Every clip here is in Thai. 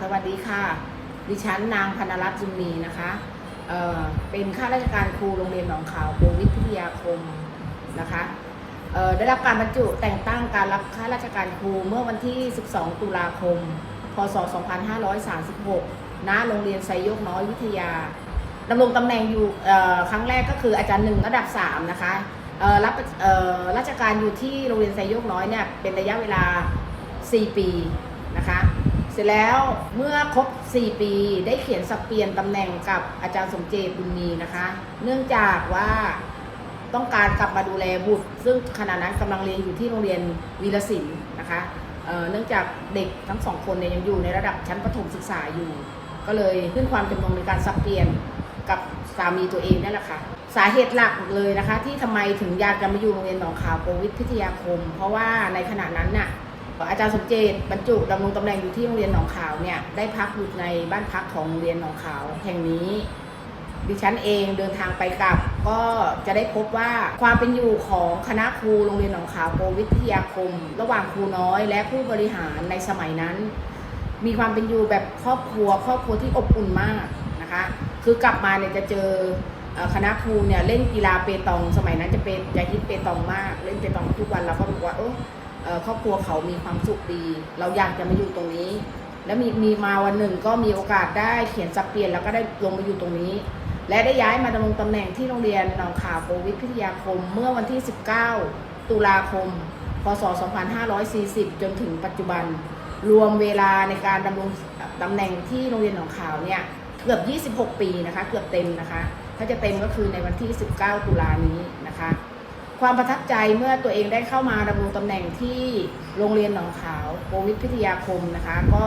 สวัสดีค่ะ ดิฉันนางพนรัตน์จุมนีนะคะเเป็นข้าราชการครูโรงเรียนหนองขาวโกวิทวิทยาคมนะคะได้รับการบรรจุแต่งตั้งการรับข้าราชการครูเมื่อวันที่ 12 ตุลาคม พศ 2536 ณ โรงเรียนไซโยกน้อยวิทยาดำรงตำแหน่งอยู่ครั้งแรกก็คืออาจารย์หนึ่งระดับ 3 นะคะรับราชการอยู่ที่โรงเรียนไซโยกน้อยเนี่ยเป็นระยะเวลา 4 ปีนะคะ เสร็จแล้วเมื่อครบ 4 ปีได้เขียนสับเปลี่ยนตำแหน่งกับอาจารย์สมเจตบุญมีนะคะ เนื่องจากว่าต้องการกลับมาดูแลบุตร ซึ่งขณะนั้นกำลังเรียนอยู่ที่โรงเรียนวีรศิลป์นะคะเเนื่องจากเด็กทั้งสองคนเนี่ยยังอยู่ในระดับชั้นประถมศึกษาอยู่ ก็เลยขึ้นความจำนงในการสับเปลี่ยนกับสามีตัวเองนั่นแหละค่ะสาเหตุหลักเลยนะคะ ที่ทำไมถึงอยากจะมาอยู่โรงเรียนหนองขาวโกวิทพิทยาคม เพราะว่าในขณะนั้นน่ะ อาจารย์สมเจตบรรจุดำรงตำแหน่งอยู่ที่โรงเรียนหนองขาวเนี่ยได้พักอยู่ในบ้านพักของโรงเรียนหนองขาวแห่งนี้ ดิฉันเองเดินทางไปกลับ ก็จะได้พบว่าความเป็นอยู่ของคณะครูโรงเรียนหนองขาวโกวิทยาคม ระหว่างครูน้อย และผู้บริหารในสมัยนั้น มีความเป็นอยู่แบบครอบครัว ครอบครัวที่อบอุ่นมากนะคะ คือกลับมาเนี่ยจะเจอคณะครูเนี่ยเล่นกีฬาเปตอง สมัยนั้นจะเป็นจะฮิตเปตองมาก เล่นเปตองทุกวันเราก็บอกว่าเออ ครอบครัวเขามีความสุขดี เราอยากจะมาอยู่ตรงนี้ แล้วมีมีมาวันหนึ่งก็มีโอกาสได้เขียนสับเปลี่ยนแล้วก็ได้ลงมาอยู่ตรงนี้ และได้ย้ายมาดำรงตำแหน่งที่โรงเรียนหนองขาวโควิทพิทยาคม เมื่อวันที่ 19 ตุลาคม พศ 2540 จนถึงปัจจุบัน รวมเวลาในการดำรงตำแหน่งที่โรงเรียนหนองขาวเนี่ยเกือบ 26 ปีนะคะ เกือบเต็มนะคะ ถ้าจะเต็มก็คือในวันที่ 19 ตุลานี้นะคะ ความประทับใจเมื่อตัวเองได้เข้ามาดำรงตำแหน่งที่โรงเรียนหนองขาวโควิทพิทยาคมนะคะ ก็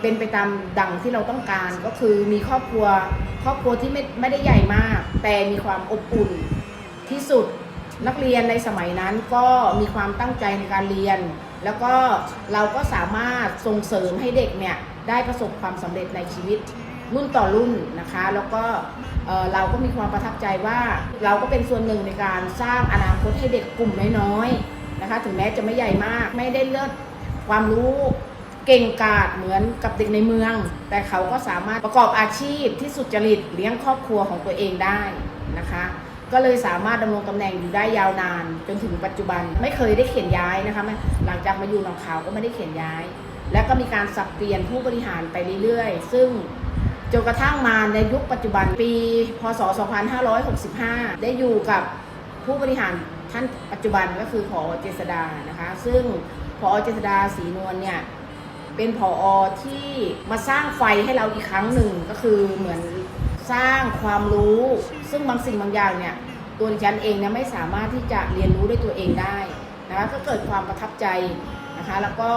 เป็นไปตามดังที่เราต้องการก็คือมีครอบครัวครอบครัวที่ไม่ไม่ได้ใหญ่มาก แต่มีความอบอุ่นที่สุดนักเรียนในสมัยนั้นก็มีความตั้งใจในการเรียน แล้วก็เราก็สามารถส่งเสริมให้เด็กเนี่ยได้ประสบความสำเร็จในชีวิต รุ่นต่อรุ่นนะคะ แล้วก็เราก็มีความประทับใจว่าเราก็เป็นส่วนหนึ่งในการสร้างอนาคตให้เด็กกลุ่มน้อยๆนะคะ ถึงแม้จะไม่ใหญ่มาก ไม่ได้เลิศความรู้เก่งกาจเหมือนกับเด็กในเมือง แต่เขาก็สามารถประกอบอาชีพที่สุจริตเลี้ยงครอบครัวของตัวเองได้นะคะ ก็เลยสามารถดำรงตำแหน่งอยู่ได้ยาวนาน จนถึงปัจจุบันไม่เคยได้เขียนย้ายนะคะหลังจากมาอยู่หนองขาวก็ไม่ได้เขียนย้าย และก็มีการสับเปลี่ยนผู้บริหารไปเรื่อยๆ ซึ่ง จนกระทั่งมาในยุคปัจจุบันปี พศ 2565 ได้อยู่กับผู้บริหารท่านปัจจุบันก็คือพอเจษดานะคะ ซึ่งพอเจษดาศรีนวลเนี่ยเป็นผออที่มาสร้างไฟให้เราอีกครั้งหนึ่งก็คือเหมือนสร้างความรู้ ซึ่งบางสิ่งบางอย่างเนี่ยตัวดิฉันเองเนี่ยไม่สามารถที่จะเรียนรู้ด้วยตัวเองได้นะคะก็เกิดความประทับใจ นะคะ แล้วก็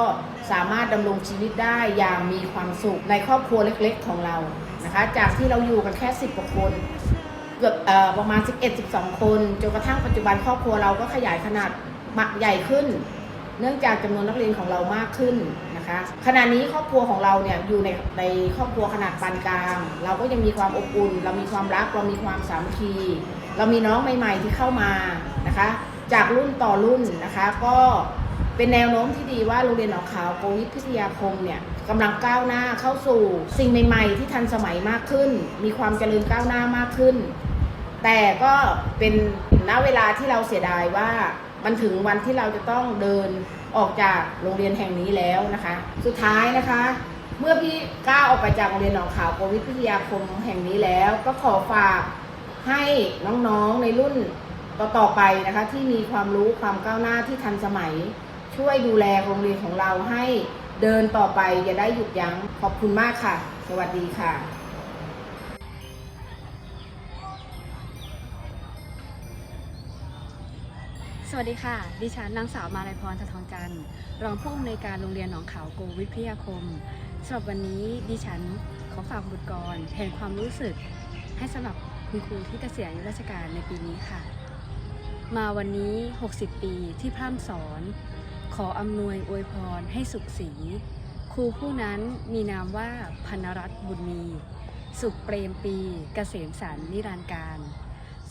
สามารถดำรงชีวิตได้อย่างมีความสุขในครอบครัวเล็กๆของเรานะคะ จากที่เราอยู่กันแค่ 10กว่าคนเกือบประมาณ 11-12 คนจนกระทั่งปัจจุบันครอบครัวเราก็ขยายขนาดมักใหญ่ขึ้น เนื่องจากจำนวนนักเรียนของเรามากขึ้นนะคะขณะนี้ครอบครัวของเราเนี่ยอยู่ในในครอบครัวขนาดปานกลาง เราก็ยังมีความอบอุ่น เรามีความรักเรามีความสามัคคีเรามีน้องใหม่ ๆ ที่เข้ามานะคะ จากรุ่นต่อรุ่นนะคะก็ เป็นแนวโน้มที่ดีว่าโรงเรียนหนองขาวโกวิทพิทยาคมเนี่ยกำลังก้าวหน้าเข้าสู่สิ่งใหม่ ๆ ที่ทันสมัยมากขึ้น มีความเจริญก้าวหน้ามากขึ้น แต่ก็เป็นณเวลาที่เราเสียดายว่ามันถึงวันที่เราจะต้องเดินออกจากโรงเรียนแห่งนี้แล้วนะคะ สุดท้ายนะคะ เมื่อพี่ก้าวออกไปจากโรงเรียนหนองขาวโกวิทวิทยาคมแห่งนี้แล้ว ก็ขอฝากให้น้องๆในรุ่นต่อๆไปนะคะ ที่มีความรู้ความก้าวหน้าที่ทันสมัย ช่วยดูแลโรงเรียนของเราให้เดินต่อไปอย่าได้หยุดยัง้งขอบคุณมากค่ะ สวัสดีค่ะสวัสดีค่ะ ดิฉันนางสาวมาลัยพรสะทองจันทร์รองผู้อำนวยการโรงเรียนหนองขาวโกวิทยาคมสำหรับวันนี้ดิฉันขอฝากบทกรแทนความรู้สึก ให้สำหรับคุณครูที่เกษียณอายุราชการในปีนี้ค่ะ มาวันนี้ 60 ปีที่พร่ำสอน ขออำนวยอวยพรให้สุขสี ครูผู้นั้นมีนามว่าพนรัตน์บุญมี สุขเปรมปีกเกษมสันนิรันดร์การ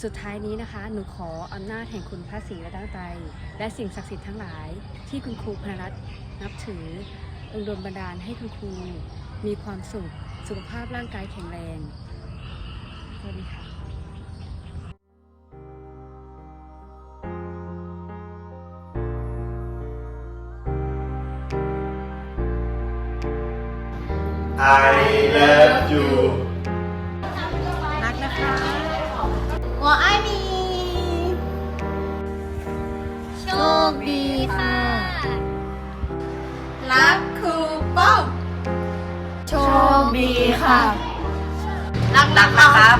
สุดท้ายนี้นะคะ หนูขออำนาจแห่งคุณพระศรีรัตนตรัยและสิ่งศักดิ์สิทธิ์ทั้งหลาย ที่คุณครูพนรัตน์นับถือองค์ดลบันดาลให้คุณครูมีความสุข สุขภาพร่างกายแข็งแรงสวัสดีค่ะ I love you รักนะคะ 我爱你โชคดีค่ะ รักครูป้อมโชคดีค่ะ รักรักนะครับ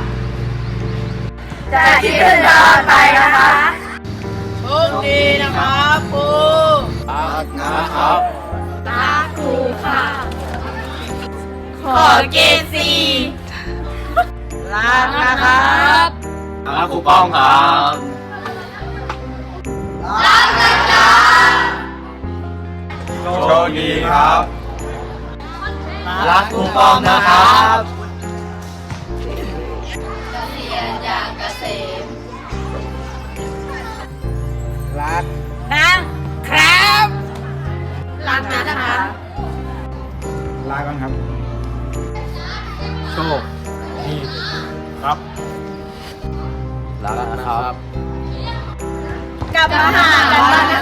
จะคิดถึงตลอดไปนะคะโชคดีนะครับครู รักนะครับ รักครูค่ะ ขอเกรดสีรักนะครับรักครูปองครับโชคดีครับรักครูปองนะครับ รักนะครับรักนะนะคะรักกันครับ โชคดีครับรักนะครับ กลับมาหากันบ้างนะคะ